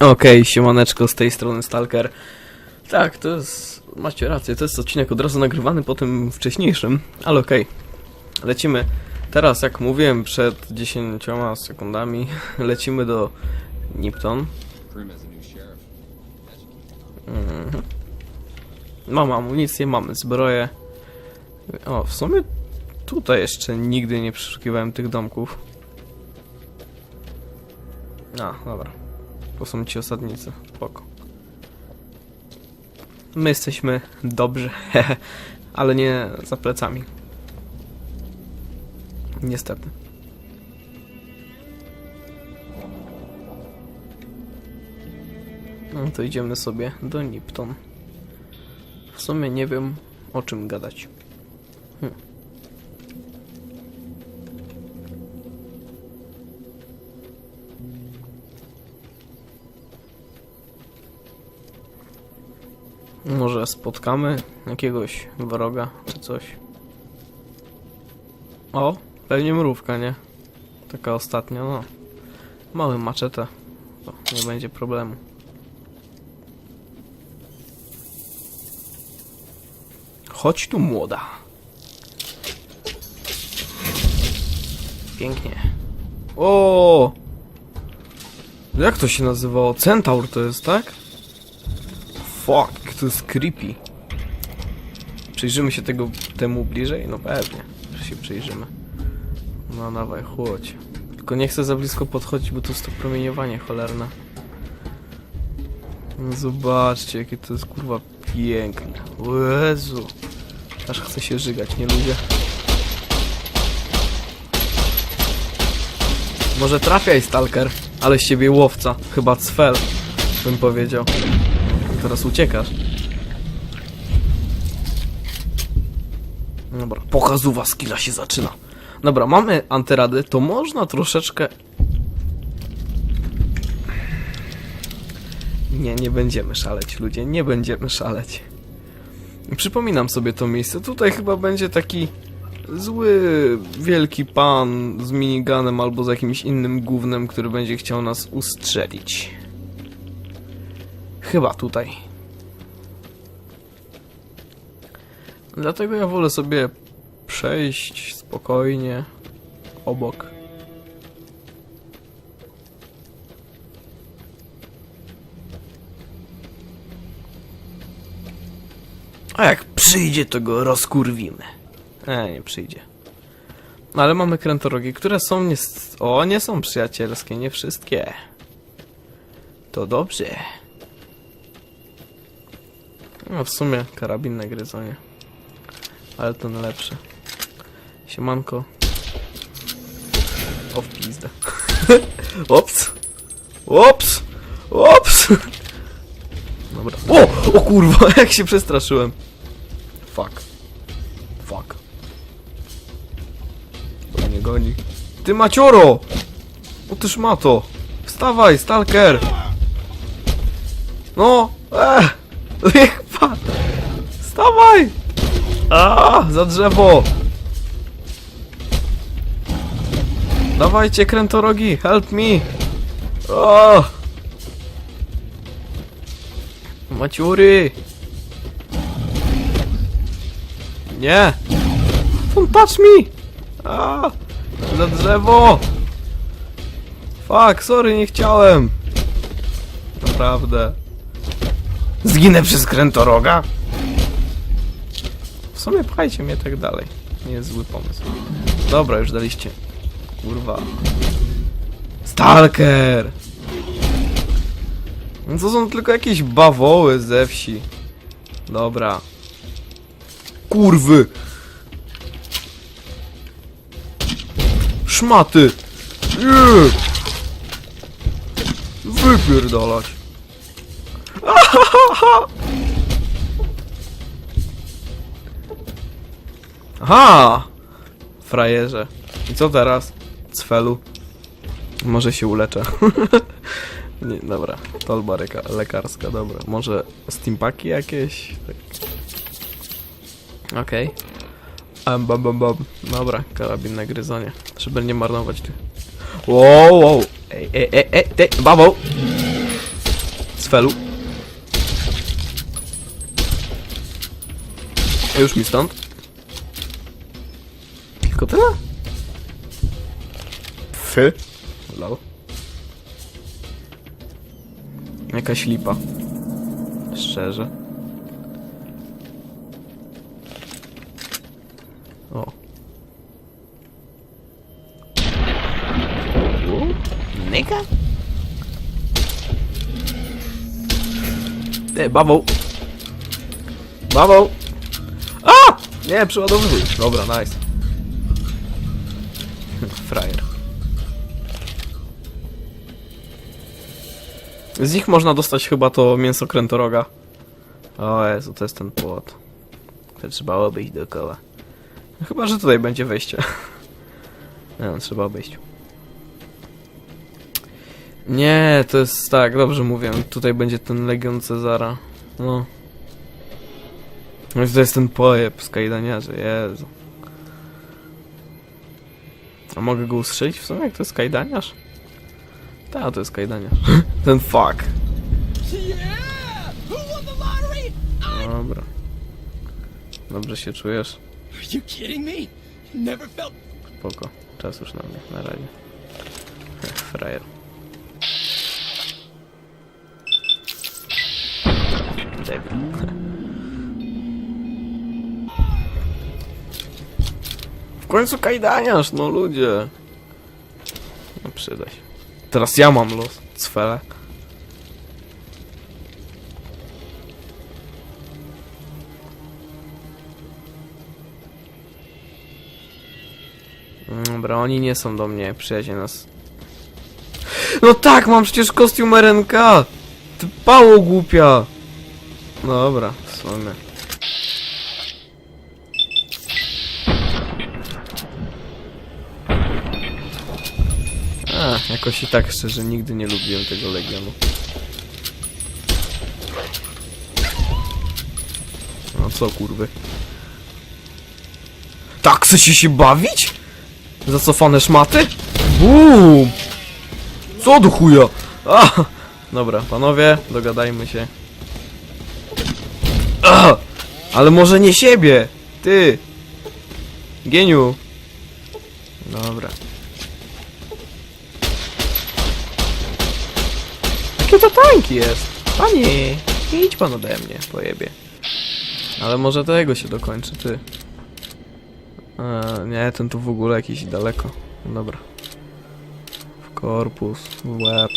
Okej, siemaneczko, z tej strony Stalker. Tak, to jest... Macie rację, to jest odcinek od razu nagrywany po tym wcześniejszym, ale okej. Lecimy. Teraz, jak mówiłem przed 10 sekundami, lecimy do Nipton. Mhm. Mamy amunicję, mamy zbroję. O, w sumie tutaj jeszcze nigdy nie przeszukiwałem tych domków. A, dobra. To są ci osadnicy. Spoko. My jesteśmy dobrzy, ale nie za plecami. Niestety. No to idziemy sobie do Nipton. W sumie nie wiem o czym gadać. Może spotkamy jakiegoś wroga czy coś. O, pewnie mrówka, nie? Taka ostatnia, no. Mały maczetę. To nie będzie problemu. Chodź tu, młoda. Pięknie. O! Jak to się nazywało? Centaur to jest, tak? Fuck, to jest creepy. Przyjrzymy się tego temu bliżej? No pewnie, że się przyjrzymy. No dawaj, chodź. Tylko nie chcę za blisko podchodzić, bo to jest to promieniowanie cholerne. No Zobaczcie, jakie to jest kurwa piękne. O Jezu. Aż chce się żygać, nie lubię. Może trafiaj, stalker, ale z ciebie łowca. Chyba cfel, bym powiedział. Teraz uciekasz. Dobra, pokazuwa skilla się zaczyna. Dobra, mamy antyrady, to można troszeczkę... Nie, nie będziemy szaleć, ludzie, nie będziemy szaleć. Przypominam sobie to miejsce. Tutaj chyba będzie taki zły, wielki pan z miniganem albo z jakimś innym gównem, który będzie chciał nas ustrzelić. Chyba tutaj. Dlatego ja wolę sobie przejść spokojnie obok. A jak przyjdzie, to go rozkurwimy. E, nie przyjdzie. No ale mamy krętorogi, które są nie... O, nie są przyjacielskie, nie wszystkie. To dobrze. No w sumie karabin na gryzonie. Ale to najlepsze. Siemanko. O w. Ops. Ops. Ops. Dobra. O! O kurwa, jak się przestraszyłem. Fuck. Fuck. To mnie goni. Ty macioro! O tyż ma to. Wstawaj, stalker! No! Eee! Wstawaj! A, za drzewo! Dawajcie, krętorogi, help me! O! Maciury! Nie! Don't touch me! A! Za drzewo! Fuck, sorry, nie chciałem! Naprawdę. Zginę przez krętoroga? W sumie pchajcie mnie tak dalej. Nie jest zły pomysł. Dobra, już daliście. Kurwa. Stalker! No to są tylko jakieś bawoły ze wsi. Dobra. Kurwy! Szmaty! Nie! Wypierdalać! Aha! Frajerze. I co teraz? Cfelu. Może się uleczę. Nie, dobra. Tolba reka- lekarska, dobra. Może steampaki jakieś? Tak. Okej. Okay. Bam, bam, bam. Dobra, karabin na gryzonie. Żeby nie marnować tych. Wow, wow. Ej, ej, ej, ej, ty, babo! felu. Już mi stąd. Tylko tyle? Fy. Lol. Jakaś lipa. Szczerze. O. Nigga? Ty, bawoł. Bawoł. A! Nie, przeładowuj. Dobra, nice. Z nich można dostać chyba to mięso krętoroga. O Jezu, to jest ten płot. To trzeba obejść dookoła. Chyba, że tutaj będzie wejście. No, trzeba obejść. Nie, to jest tak, dobrze mówię. Tutaj będzie ten Legion Cezara. No. No i to jest ten pojeb z kajdaniarzy, Jezu. A mogę go ustrzelić w sumie, jak to jest kajdaniarz? Tak, to jest kajdaniarz. ten fuck. Dobra. Dobrze się czujesz? Spoko. Czas już na mnie, na razie. Heh, Frajer. Debil. W końcu kajdaniarz, no ludzie. No przyda się. Teraz ja mam los, cwele. Dobra, oni nie są do mnie, przyjaźnie nas. No tak, mam przecież kostium RNK! Ty pało głupia! Dobra, w. A, jakoś i tak szczerze nigdy nie lubiłem tego Legionu. No co kurwy? Tak chcecie się bawić? Zacofane szmaty? Boom! Co do chuja? A! Dobra, panowie, dogadajmy się. A! Ale może nie siebie! Ty! Geniu! Dobra. Jakie to tanki jest? Panie! Idź pan ode mnie, pojebie. Ale może tego się dokończy, ty. A, nie, ten tu w ogóle jakiś daleko. Dobra. W korpus, w łeb.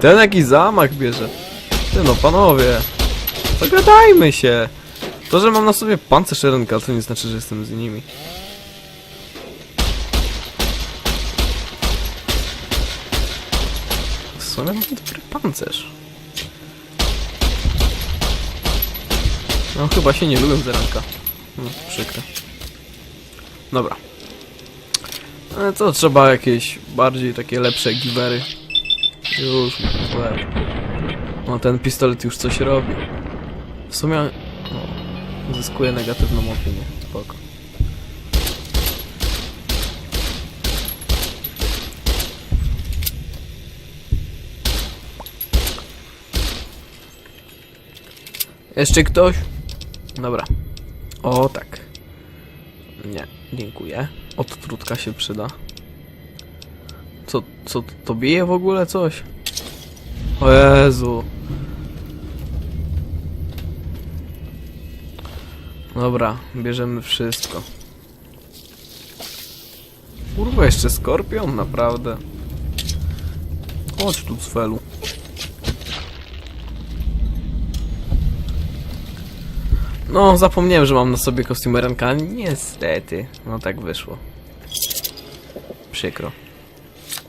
Ten jakiś zamach bierze. Ty no, panowie. Zagadajmy się. To, że mam na sobie pancerz RNK, to nie znaczy, że jestem z nimi. W sumie mam dobry pancerz. No chyba się nie lubię zeranka. No, przykre. Dobra. Ale co, trzeba jakieś bardziej takie lepsze giwery. Już, łeb. No ten pistolet już coś robi. W sumie... No, zyskuje negatywną opinię. Spoko. Jeszcze ktoś? Dobra. O tak. Nie, dziękuję. Odtrutka się przyda. Co, co, to bije w ogóle coś? O Jezu. Dobra, bierzemy wszystko. Kurwa, jeszcze skorpion, naprawdę. Chodź tu, Cfelu. No, zapomniałem, że mam na sobie kostium. Niestety. No tak wyszło. Przykro.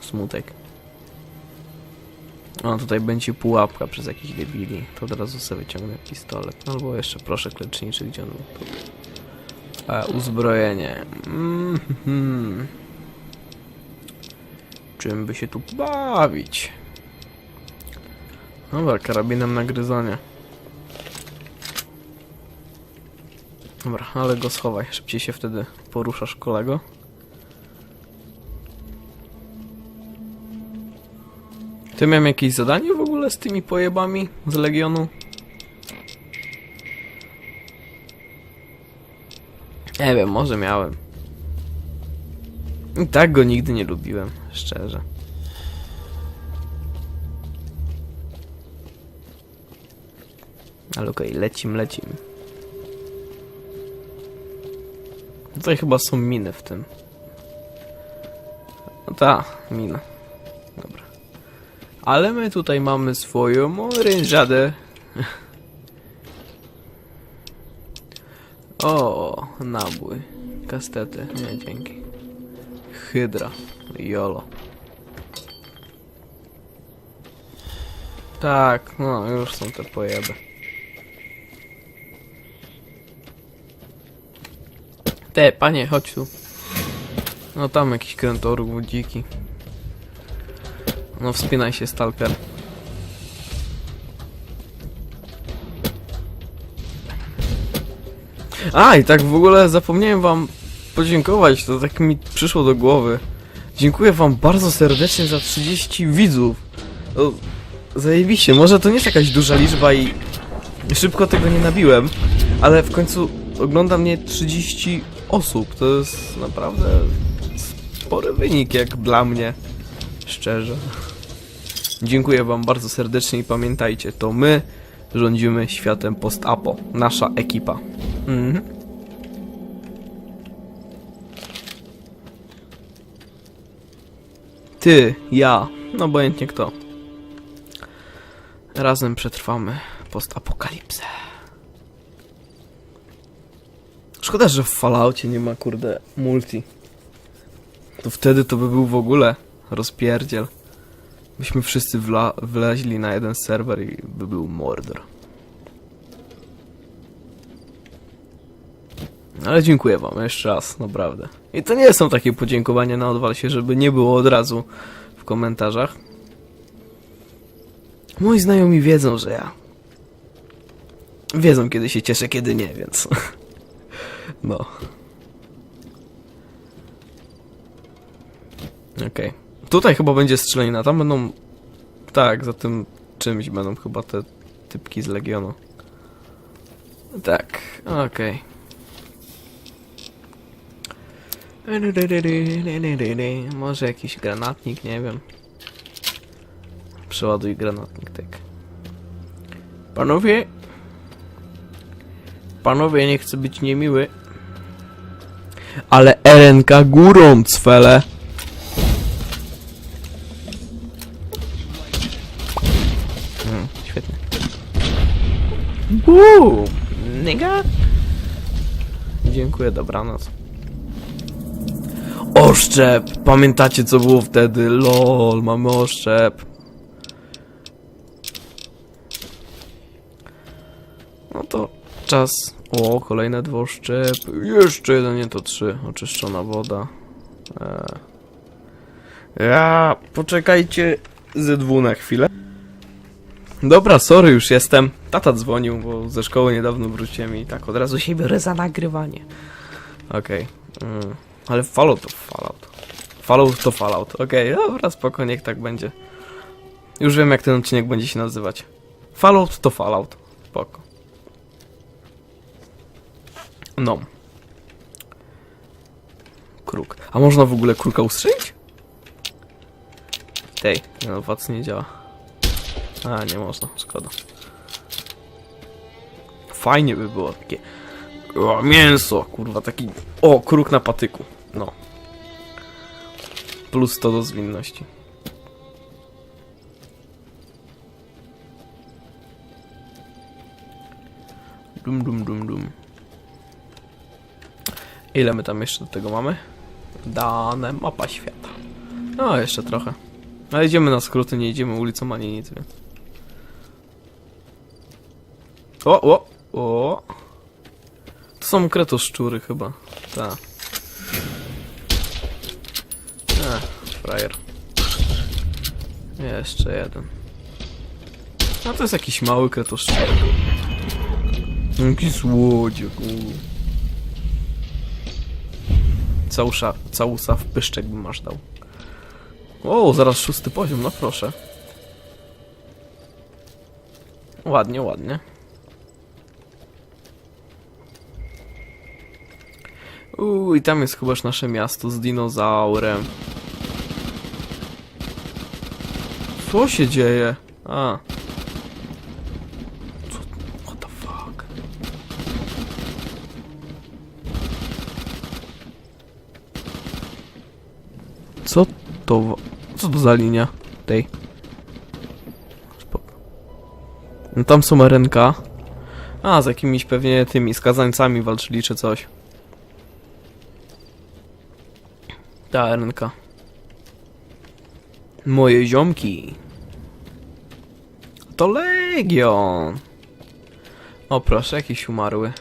Smutek. O, tutaj będzie pułapka przez jakichś debili. To od razu sobie wyciągnę pistolet. Albo jeszcze proszę leczniczy, gdzie on był. E, uzbrojenie. Mm -hmm. Czym by się tu bawić? Dobra, karabinem na gryzonie. Dobra, ale go schowaj. Szybciej się wtedy poruszasz, kolego. Ty miałem jakieś zadanie w ogóle z tymi pojebami z Legionu? Nie wiem, może miałem. I tak go nigdy nie lubiłem, szczerze. Ale okej, lecim, lecim. Tutaj chyba są miny w tym. No ta, mina. Dobra. Ale my tutaj mamy swoją orężadę. O, nabój. Kastety. Nie, dzięki. Hydra. Jolo. Tak, no już są te pojeby. Te, panie, chodź tu. No tam jakiś krętorów dziki. No wspinaj się, stalker. A, i tak w ogóle zapomniałem wam podziękować, to tak mi przyszło do głowy. Dziękuję wam bardzo serdecznie za 30 widzów. No, zajebiście, może to nie jest jakaś duża liczba i szybko tego nie nabiłem, ale w końcu ogląda mnie 30 osób. To jest naprawdę spory wynik jak dla mnie. Szczerze. Dziękuję wam bardzo serdecznie i pamiętajcie, to my rządzimy światem post-apo. Nasza ekipa. Mhm. Ty, ja, no obojętnie kto. Razem przetrwamy post-apokalipsę. Szkoda, że w Falloutie nie ma kurde multi. To wtedy to by był w ogóle rozpierdziel. Byśmy wszyscy wla wleźli na jeden serwer i by był mordor. Ale dziękuję wam jeszcze raz, naprawdę. I to nie są takie podziękowania na odwal się, żeby nie było od razu w komentarzach. Moi znajomi wiedzą, że ja... Wiedzą, kiedy się cieszę, kiedy nie, więc... No. Okej. Tutaj chyba będzie strzelanina. Tam będą... Tak, za tym czymś będą chyba te typki z Legionu. Tak, okej. Może jakiś granatnik, nie wiem. Przeładuj granatnik, tak. Panowie... Panowie, nie chcę być niemiły. Ale RNK górą, cwele. Mm, świetnie. Uuu, nigga. Dziękuję, dobranoc. Oszczep! Pamiętacie co było wtedy? LOL, mamy oszczep. No to czas. O, kolejne dwa oszczepy. Jeszcze jeden, nie to trzy. Oczyszczona woda. Eee. Ja, poczekajcie ze dwu na chwilę. Dobra, sorry, już jestem. Tata dzwonił, bo ze szkoły niedawno wróciłem i tak od razu się biorę za nagrywanie. Okej. Mm. Ale Fallout to Fallout. Fallout to Fallout. Okej, dobra, spoko, niech tak będzie. Już wiem, jak ten odcinek będzie się nazywać. Fallout to Fallout. Spoko. No. Kruk. A można w ogóle kruka ustrzelić? Tej, no wac nie działa. A, nie można, szkoda. Fajnie by było takie... O, mięso, kurwa, taki... O, kruk na patyku. No. Plus to do zwinności. Dum, dum, dum, dum. Ile my tam jeszcze do tego mamy? Dane mapa świata. No, jeszcze trochę. Ale idziemy na skróty, nie idziemy ulicą ani nic, więc... O, o, o! To są kretoszczury chyba. Tak. Ech, frajer. Jeszcze jeden. A to jest jakiś mały kretoszczur. Jaki słodziak. u. Całusza, całusa w pyszczek bym masz dał. O, zaraz szósty poziom, no proszę. Ładnie, ładnie. Uuu, i tam jest chybaż nasze miasto z dinozaurem. Co się dzieje? A. to? Co to za linia? Tej. No tam są arenka. A, z jakimiś pewnie tymi skazańcami walczyli czy coś. Ta arenka. Moje ziomki. To Legion. O proszę, jakiś umarły.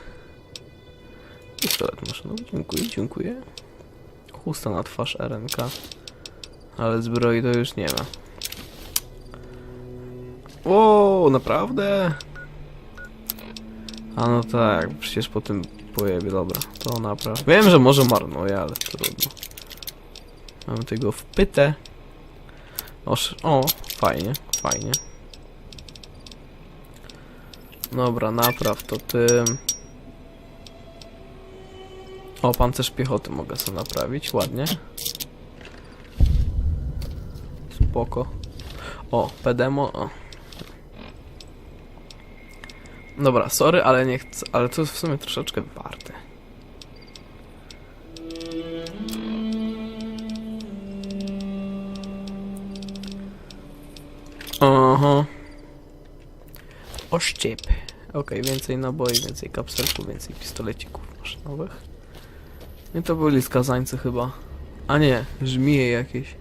Pistolet no dziękuję, dziękuję. Chusta na twarz RNK. Ale zbroi to już nie ma. O, naprawdę? A no tak, przecież po tym pojebie, dobra. To naprawdę. Wiem, że może marnuje, ale trudno. Mamy tego wpytę. Oż, o, fajnie, fajnie. Dobra, napraw to tym. O, pancerz piechoty mogę sobie naprawić, ładnie. Spoko. O, pedemo, o. Dobra, sorry, ale nie chcę, ale to jest w sumie troszeczkę warte. Aha. Oszczep. Okej, więcej naboi, więcej kapselków, więcej pistolecików maszynowych. Nie to byli skazańcy chyba. A nie, żmije jakieś.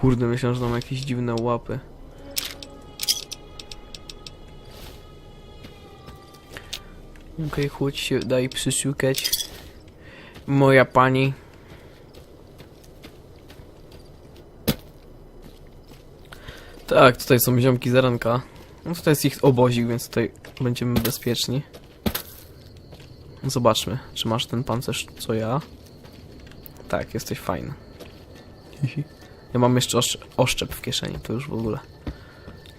Kurde, myślałem, że mam jakieś dziwne łapy. Okej, chodź się, daj przyszukać. Moja pani. Tak, tutaj są ziomki z ranka. No tutaj jest ich obozik, więc tutaj będziemy bezpieczni. Zobaczmy, czy masz ten pancerz, co ja. Tak, jesteś fajny. Ja mam jeszcze oszczep, oszczep w kieszeni, to już w ogóle.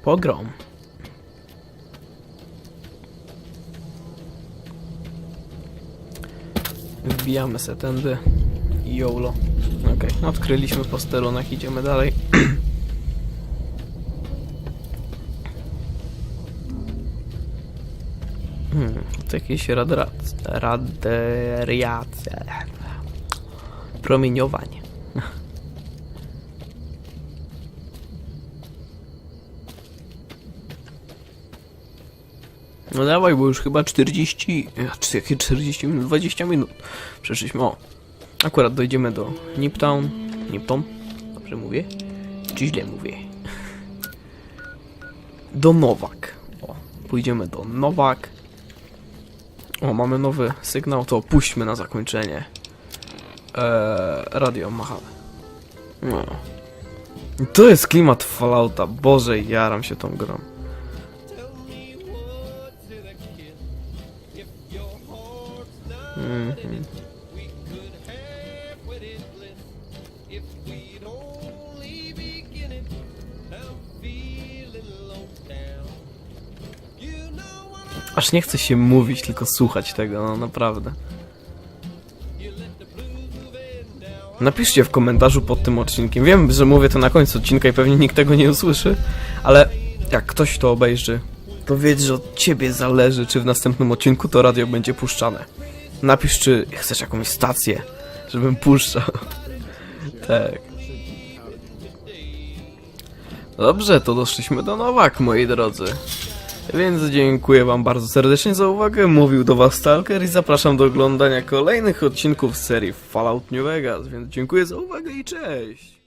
Pogrom. Wbijamy se tędy. YOLO. Okej, odkryliśmy posterunek, idziemy dalej. Hmm, to jakieś radra... raderiacja. Promieniowanie. No dawaj, bo już chyba 40... a, Czy jakie 40 minut? 20 minut. Przeszliśmy, o. Akurat dojdziemy do Niptown. Nipton? Dobrze mówię? Czy źle mówię? Do Nowak. O, pójdziemy do Nowak. O, mamy nowy sygnał, to puśćmy na zakończenie. Eee, radio Machale. No. To jest klimat Fallouta. Boże, jaram się tą grą. Aż nie chce się mówić, tylko słuchać tego, no naprawdę. Napiszcie w komentarzu pod tym odcinkiem. Wiem, że mówię to na końcu odcinka i pewnie nikt tego nie usłyszy, ale jak ktoś to obejrzy, to wiedz, że od ciebie zależy, czy w następnym odcinku to radio będzie puszczane. Napisz, czy chcesz jakąś stację, żebym puszczał. tak. Dobrze, to doszliśmy do Nowak, moi drodzy. Więc dziękuję wam bardzo serdecznie za uwagę. Mówił do was Stalker i zapraszam do oglądania kolejnych odcinków serii Fallout New Vegas. Więc dziękuję za uwagę i cześć!